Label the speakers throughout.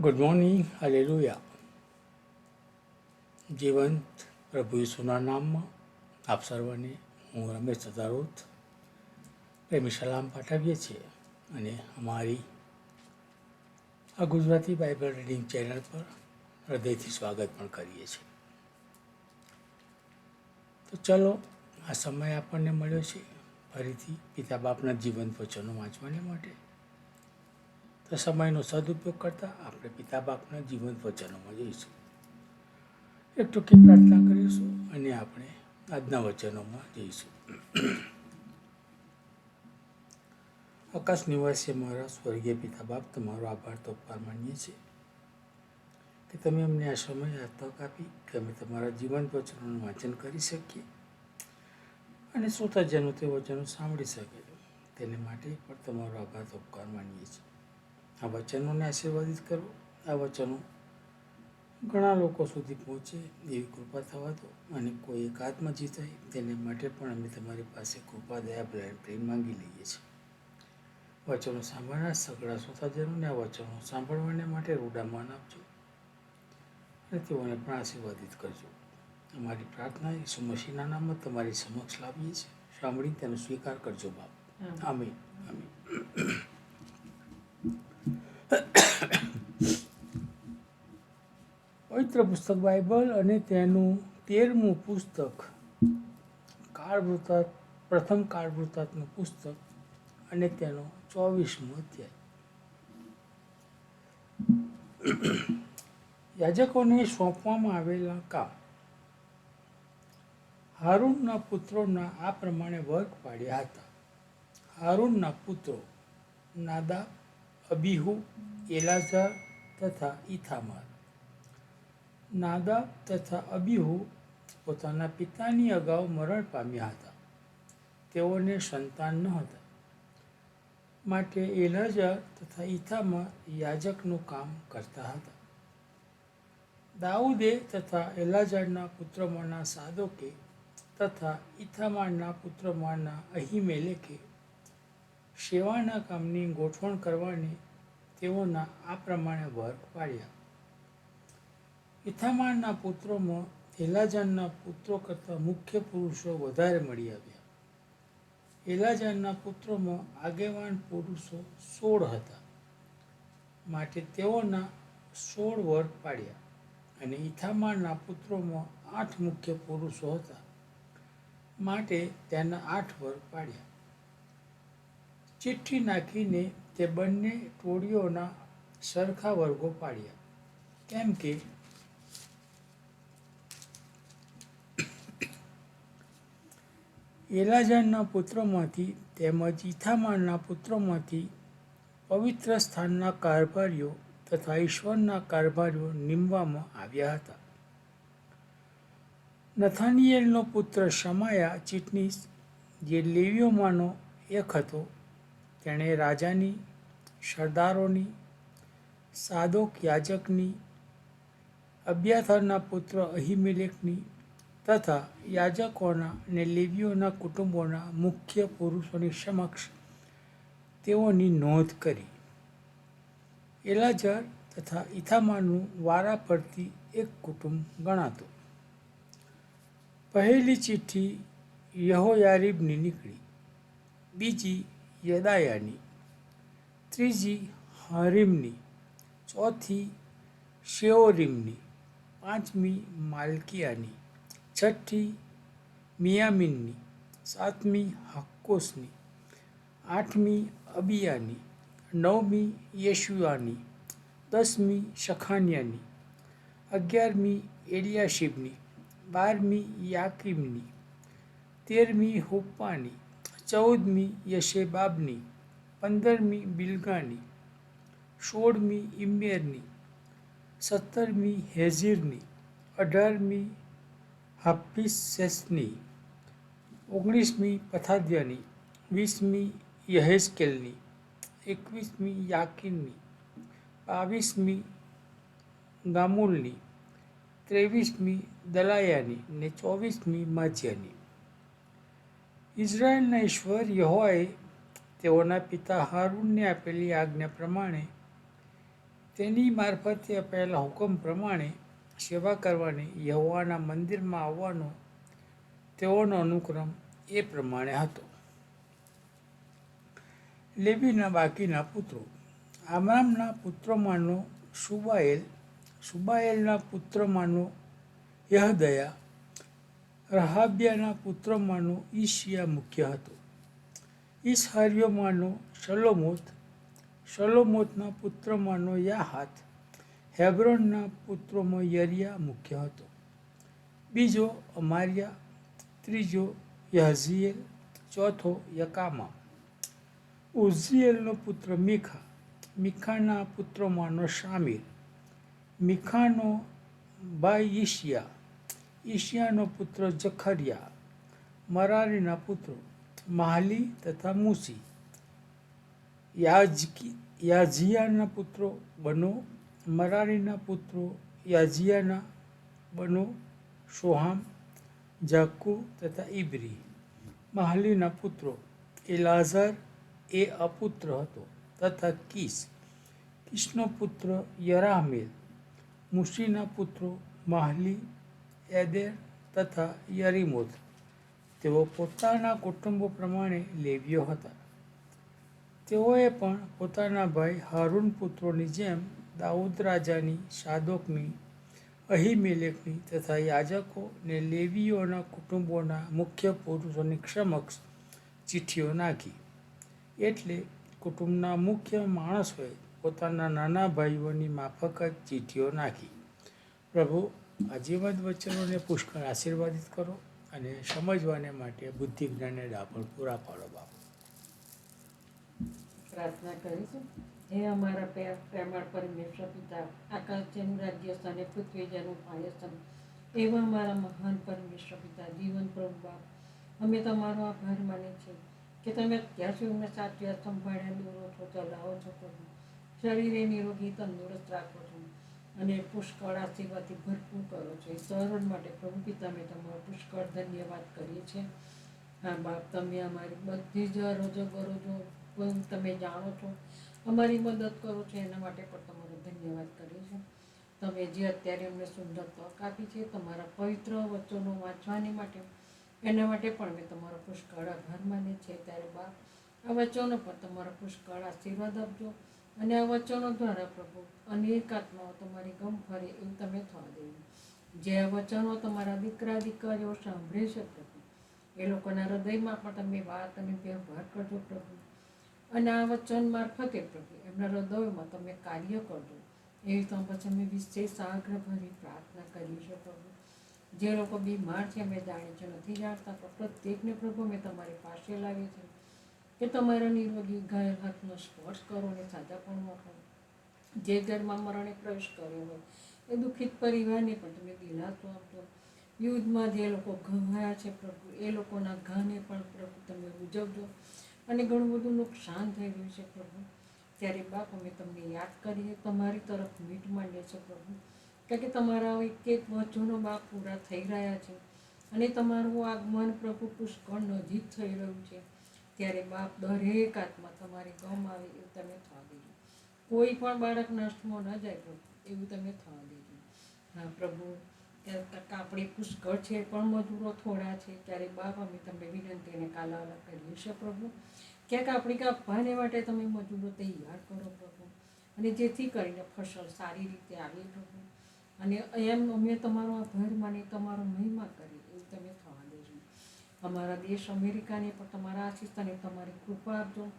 Speaker 1: Good morning hallelujah જીવંત પ્રભુ ઈસુના નામમાં આપ સર્વને હું રમેશ સદારોત પ્રેમી સલામ પાઠવીએ છીએ અને અમારી આ ગુજરાતી બાઇબલ રીડિંગ ચેનલ પર હૃદયથી સ્વાગત પણ કરીએ છીએ. તો ચલો, આ સમય આપણને મળ્યો છે. ફરીથી પિતા બાપના જીવન વચનો વાંચવાને માટે સમયનો સદુપયોગ કરતા આપણે પિતા બાપના જીવંત વચનોમાં જઈશું. એક ટૂંકી પ્રાર્થના કરીશું અને આપણે આજના વચનોમાં જઈશું. આકાશ નિવાસી મારા સ્વર્ગીય પિતા બાપ તમારો આભાર તો ઉપકાર માનીએ છીએ કે તમે અમને આ સમય આ તક આપી કે અમે તમારા જીવંત વચનોનું વાંચન કરી શકીએ અને શ્રોતાજનો તે વચનો સાંભળી શકે તેને માટે પણ તમારો આભાર તો ઉપકાર માનીએ છીએ. આ વચનોને આશીર્વાદિત કરો આ વચનો ઘણા લોકો સુધી પહોંચે એવી કૃપા થવા દો. અને કોઈ એક આત્મા જીતાય તેને માટે પણ અમે તમારી પાસે કૃપા દયા પ્રેમ માંગી લઈએ છીએ. વચનો સાંભળનાર સગળા શ્રોતાજનોને આ વચનો સાંભળવાને માટે રૂડામાન આપજો અને તેઓને પણ આશીર્વાદિત કરજો. અમારી પ્રાર્થના ઈસુ મસીના નામમાં તમારી સમક્ષ લાવીએ છીએ. સાંભળી તેનો સ્વીકાર કરજો બાપ. આમીન. આમીન. પવિત્ર પુસ્તક બાઇબલ અને તેનું તેરમું પુસ્તક. કાળ પ્રથમ કાળ પુસ્તક અને તેનો ચોવીસમો અધ્યાય. યાજકોને સોંપવામાં આવેલા કામ. હારૂનના પુત્રોના આ પ્રમાણે વર્ગ પાડ્યા હતા. હારૂનના પુત્રો નાદા, અબીહુ એલાઝા તથા ઇથામાર નાદાબ તથા અબીહુ પોતાના પિતાની અગાઉ મરણ પામ્યા હતા. તેઓને સંતાન ન હતા. માટે એલાજા તથા ઈથામાં યાજકનું કામ કરતા હતા. દાઉદે તથા એલાઝારના પુત્રમાંના સાદોકે તથા ઇથામારના પુત્રમાંના અહીમેલેકે સેવાના કામની ગોઠવણ કરવાની તેઓના આ પ્રમાણે વર્ગ પાડ્યા. ઇથામારના પુત્રોમાં એલાજાનના પુત્રો કરતાં મુખ્ય પુરુષો વધારે મળી આવ્યા. એલાજાનના પુત્રોમાં આગેવાન પુરુષો સોળ હતા. માટે તેઓના સોળ વર્ગ પાડ્યા અને ઇથામારના પુત્રોમાં આઠ મુખ્ય પુરુષો હતા. માટે તેના આઠ વર્ગ પાડ્યા. ચિઠ્ઠી નાખીને તે બંને ટોળીઓના સરખા વર્ગો પાડ્યા. કેમ કે એલાજાનના પુત્રોમાંથી તેમજ ઇથામારના પુત્રોમાંથી પવિત્ર સ્થાનના કારભારીઓ તથા ઈશ્વરના કારભારીઓ નીમવામાં આવ્યા હતા. નથાનિયેલનો પુત્ર શમાયા ચીટનીસ જે લેવીઓમાંનો એક હતો, તેણે રાજાની, સરદારોની, સાદોક યાજકની, અબ્યાથરના પુત્ર અહિમેલેકની તથા યાજકોના અને લેવીઓના કુટુંબોના મુખ્ય પુરુષોની સમક્ષ તેઓની નોંધ કરી. એલાજર તથા ઇથામાનું વારા પરથી એક કુટુંબ ગણાતું. પહેલી ચિઠ્ઠી યહોયારીબની નીકળી. બીજી યદાયાની. ત્રીજી હરીમની. ચોથી શેઓરીમની. પાંચમી માલકિયાની. છઠ્ઠી મિયામીનની, સાતમી હક્કોસની, આઠમી અબિયાની, નવમી યેશુઆની, દસમી શખાનિયાની, અગિયારમી એલિયાશિબની, બારમી યાકીમની, તેરમી હુપ્પાની, ચૌદમી યશેબાબની, પંદરમી બિલગાની, સોળમી ઇમેરની સત્તરમી હેઝીરની, અઢારમી હાફિસેસની ઓગણીસમી પથાદ્યની, વીસમી યહેસ્કેલની, એકવીસમી યાકીનની, બાવીસમી ગામુલની, ત્રેવીસમી દલાયાની ને ચોવીસમી માજિયાની. ઇઝરાયલના ઈશ્વર યહોવાએ તેઓના પિતા હારૂનને આપેલી આજ્ઞા પ્રમાણે તેની મારફતે અપાયેલા હુકમ પ્રમાણે સેવા કરવાની, યહોવાના મંદિરમાં આવવાનો તેઓનો અનુક્રમ એ પ્રમાણે હતો. લેવીના બાકીના પુત્રો. આમરામના પુત્રોમાંનો સુબાએલ સુબાએલના પુત્રમાંનો યહદયા, રહાબ્યાના પુત્રમાંનો ઈશિયા મુખ્ય હતો. ઈસહાર્યોમાંનો શલોમોત શલોમોતના પુત્રમાંનો યાહાત હેબ્રોનના પુત્રોમાં યરિયા મુખ્ય હતો. બીજો અમારિયા, ત્રીજો યહઝીએલ ચોથો યકામા. ઉઝીએલનો પુત્ર મીખા, મીખાના પુત્રોમાંનો શામીર મીખાનો બાય ઈશિયા, ઈશિયાનો પુત્ર જખરિયા, મરારીના પુત્રો માહલી તથા મૂસી. યાજકી યાઝિયાના પુત્રો બનો મરારીના પુત્રો યાઝિયાના બનો શોહામ જાકુ તથા ઇબ્રી માહલીના પુત્રો એલાઝર એ અપુત્ર હતો તથા કિસ. કિસનો પુત્ર યરામેલ. મુશીના પુત્રો માહલી, એદેર તથા યરીમોથ તેઓ પોતાના કુટુંબો પ્રમાણે લેવ્યો હતા. તેઓએ પણ પોતાના ભાઈ હારૂન પુત્રોની જેમ દાઉદ રાજાની સાદોકની અહીમેલેકની તથા યાજકો ને લેવીઓના કુટુંબોના મુખ્ય પુરુષોની સમક્ષ ચિઠ્ઠીઓ નાખી. એટલે કુટુંબના મુખ્ય માણસોએ પોતાના નાના ભાઈઓની માફક જ ચિઠ્ઠીઓ નાખી. પ્રભુ, આ જીવંત વચનોને પુષ્કળ આશીર્વાદિત કરો અને સમજવાને માટે બુદ્ધિ જ્ઞાનને ડાપણ પૂરા પાડો બાપ.
Speaker 2: પ્રાર્થના કરીશું હે અમારા પ્રેમાળ પરમેશ્વર પિતા આકાશ જેનું રાજ્ય છે અને પૃથ્વી જેનું પાયસન એવા અમારા મહાન પરમેશ્વર પિતા, જીવન પ્રભુ બાપ, અમે તમારો આભાર માની છીએ કે તમે અત્યાર સુધી અમને સાચવ્યા સંભાળ્યા દોરો છો ચલાવો છો પ્રભુ. શરીરે નિરોગી, તંદુરસ્ત રાખો છો અને પુષ્કળ આશીર્વાદથી ભરપૂર કરો છો. એ સરળ માટે પ્રભુ પિતા, અમે તમારો પુષ્કળ ધન્યવાદ કરીએ છીએ. હા બાપ, તમે અમારી બધી જ રોજો પણ તમે જાણો છો, અમારી મદદ કરો છો, એના માટે પણ તમારો ધન્યવાદ કરીએ છીએ. તમે જે અત્યારે અમને સુંદર તક આપી છે, તમારા પવિત્ર વચનો વાંચવાની માટે, એના માટે પણ મેં તમારો પુષ્કળ આભાર માનીએ છીએ. ત્યારે બા આ વચનો પર તમારો પુષ્કળ આશીર્વાદ આપજો અને આ વચનો દ્વારા પ્રભુ અનેક આત્માઓ તમારી ગમ ફરે એવું તમે થવા દેવું જે આ વચનો તમારા દીકરા, દીકરીઓ સાંભળી છે પ્રભુ, એ લોકોના હૃદયમાં પણ તમે વાત અને વ્યવહાર કરજો પ્રભુ. અને આ વચન મારફતે પ્રભુ, એમના હૃદયોમાં તમે કાર્ય કરજો. એવી તો પછી અમે વિશેષ આગ્રહ ભરી પ્રાર્થના કરીએ છીએ પ્રભુ. જે લોકો બીમાર છે અમે જાણીએ છીએ, નથી જાણતા, પણ પ્રત્યેકને પ્રભુ અમે તમારી પાસે લાવીએ છીએ. કે તમારા નિરોગી ઘાયલ હાથનો સ્પર્શ કરો અને સાજાપણું કરો જે ઘરમાં મરણે પ્રવેશ કર્યો હોય, એ દુઃખિત પરિવારને પણ તમે દિલાસો આપજો યુદ્ધમાં જે લોકો ઘવાયા છે પ્રભુ, એ લોકોના ઘાને પણ પ્રભુ તમે ઉજવજો. અને ઘણું બધું નુકસાન થઈ રહ્યું છે પ્રભુ. ત્યારે બાપ, અમે તમને યાદ કરીએ, તમારી તરફ મીટ માંડીએ છીએ પ્રભુ. કારણ કે તમારા એક એક વચનો બાપ પૂરા થઈ રહ્યા છે. અને તમારું આગમન પ્રભુ પુષ્કળ નજીક થઈ રહ્યું છે. ત્યારે બાપ દરેક આત્મા તમારી ગમ આવે એવું તમે થવા દેજો. કોઈ પણ બાળક નષ્ટમાં ન જાય પ્રભુ, એવું તમે થવા દેજો. હા પ્રભુ કાપડી પુષ્કળ છે, પણ મજૂરો થોડા છે. ત્યારે બાપ, અમે તમને વિનંતી અને અલગ કરીએ છીએ પ્રભુ. ક્યાંક આપણી કાપવાને માટે તમે મજૂરો તૈયાર કરો પ્રભુ. અને જેથી કરીને ફસલ સારી રીતે આવે પ્રભુ. અને એમ અમે તમારો આભાર માની, તમારો મહિમા કરી, એવું તમે થવા દેજો. અમારા દેશ અમેરિકાને પણ તમારા આશીષ અને તમારી કૃપા આપજો.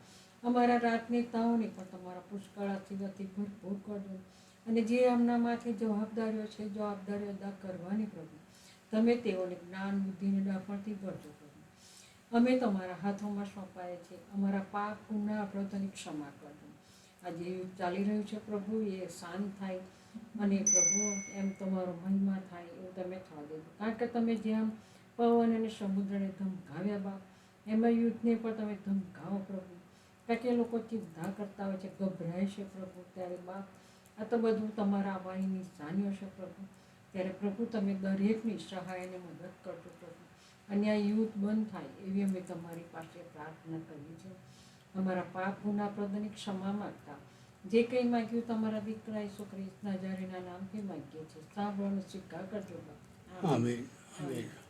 Speaker 2: અમારા રાજનેતાઓને પણ તમારા પુષ્કળ આશીર્વાદથી ભરપૂર કરજો. અને જે એમના માથે જવાબદારીઓ છે, જવાબદારીઓ અદા કરવાની પ્રભુ. તમે તેઓને જ્ઞાન બુદ્ધિને ડાફણથી ભરજો પ્રભુ. અમે તમારા હાથોમાં સોંપાય છે. અમારા પાપ ગુના અપરાધોની ક્ષમા કરજો. જે યુદ્ધ ચાલી રહ્યું છે પ્રભુ, એ શાંત થાય અને પ્રભુ, એમ તમારો મહિમા થાય એવું તમે થવા દેજો. કારણ કે તમે જેમ પવન અને સમુદ્રને ધમકાવ્યા બાપ, એમાં યુદ્ધને પણ તમે ધમકાવો પ્રભુ. કારણ કે લોકો ચિંતા કરતા હોય છે, ગભરાય છે પ્રભુ ત્યારે બાપ. આ તો બધું તમારા આવવાની નિશાનીઓ છે પ્રભુ. ત્યારે પ્રભુ તમે દરેકની સહાય અને મદદ કરજો પ્રભુ. અને આ યુદ્ધ બંધ થાય એવી અમે તમારી પાસે પ્રાર્થના કરીએ છીએ. અમારા પાપ ગુના પ્રદની ક્ષમા માગતા. જે કંઈ માગ્યું તમારા દીકરા ઈસુ ખ્રિસ્તના જારીના નામથી માગીએ છીએ. સાંભળો સ્વીકાર કરજો. આમેન.
Speaker 1: આમેન. આમેન.